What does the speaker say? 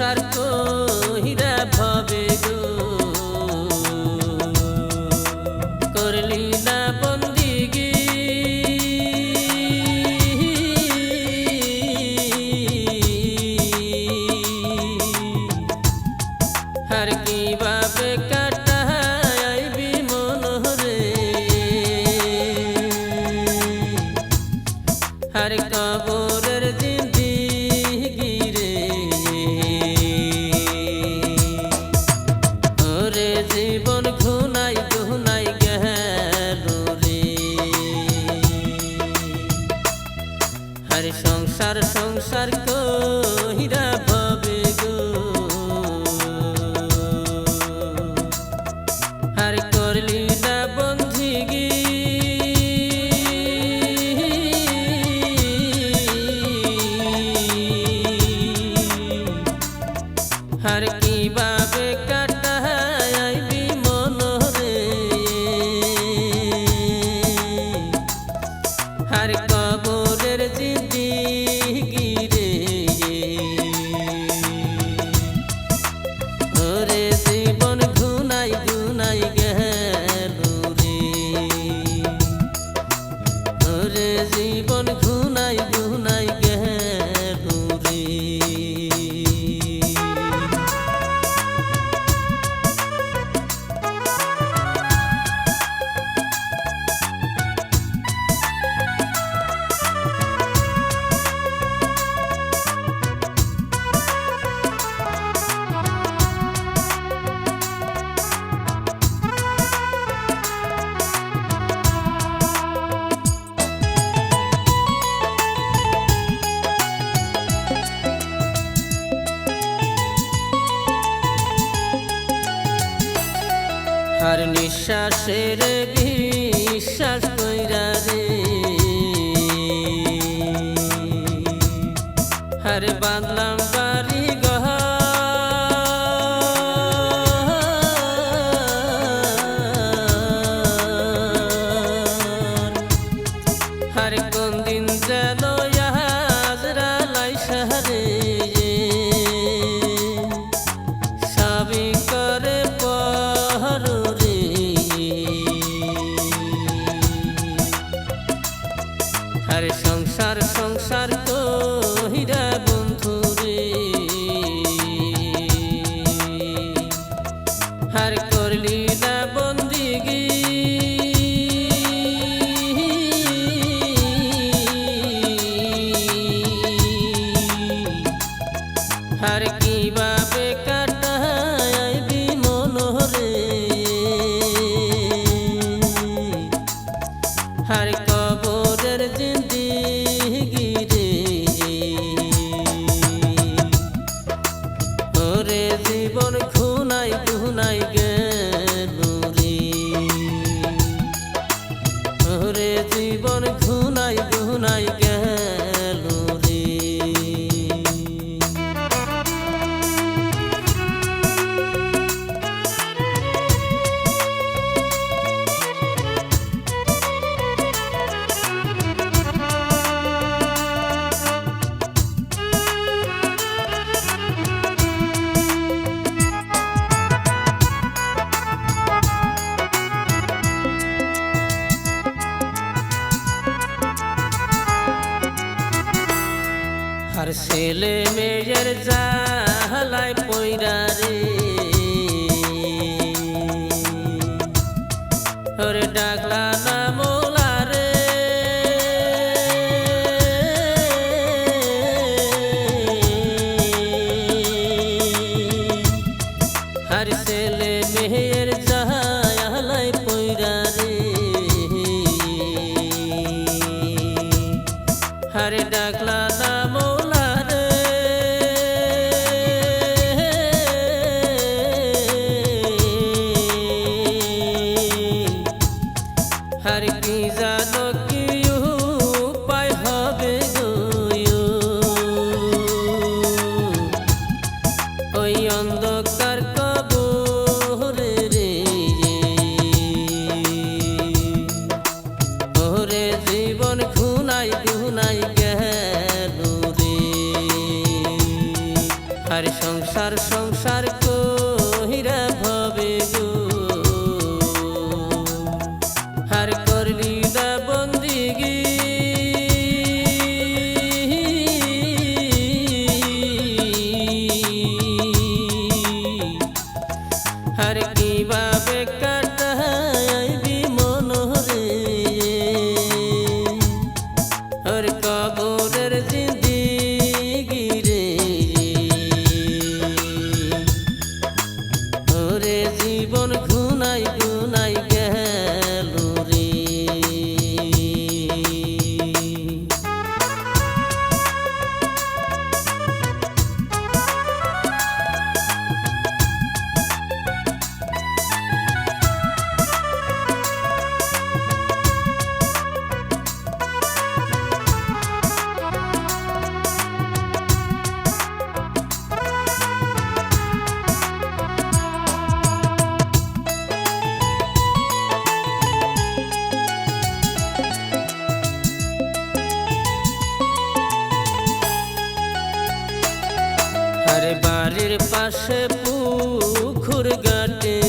সংসার কহিরা ভবে গো। করলি না বন্দিগি হার কি আর নিঃশ্বাসের বিশ্বাস কইরা রে হরে বাঁধলাম বাড়ি আর কবরের জিন্দিগি রে ওরে জীবন খুনাই খুনাই গেল রে ওরে জীবন খুনাই খুনাই গেল ছেলে মেয়ের জালায় পয়রা রে। ওরে ডাকলা না মোলা রে। আর ছেলে মেয়ের জালায় পয়রা রে। হরে ডাকলা না মৌলা সংসার সংসার আরে বাড়ির পাশে পুকুর গাটে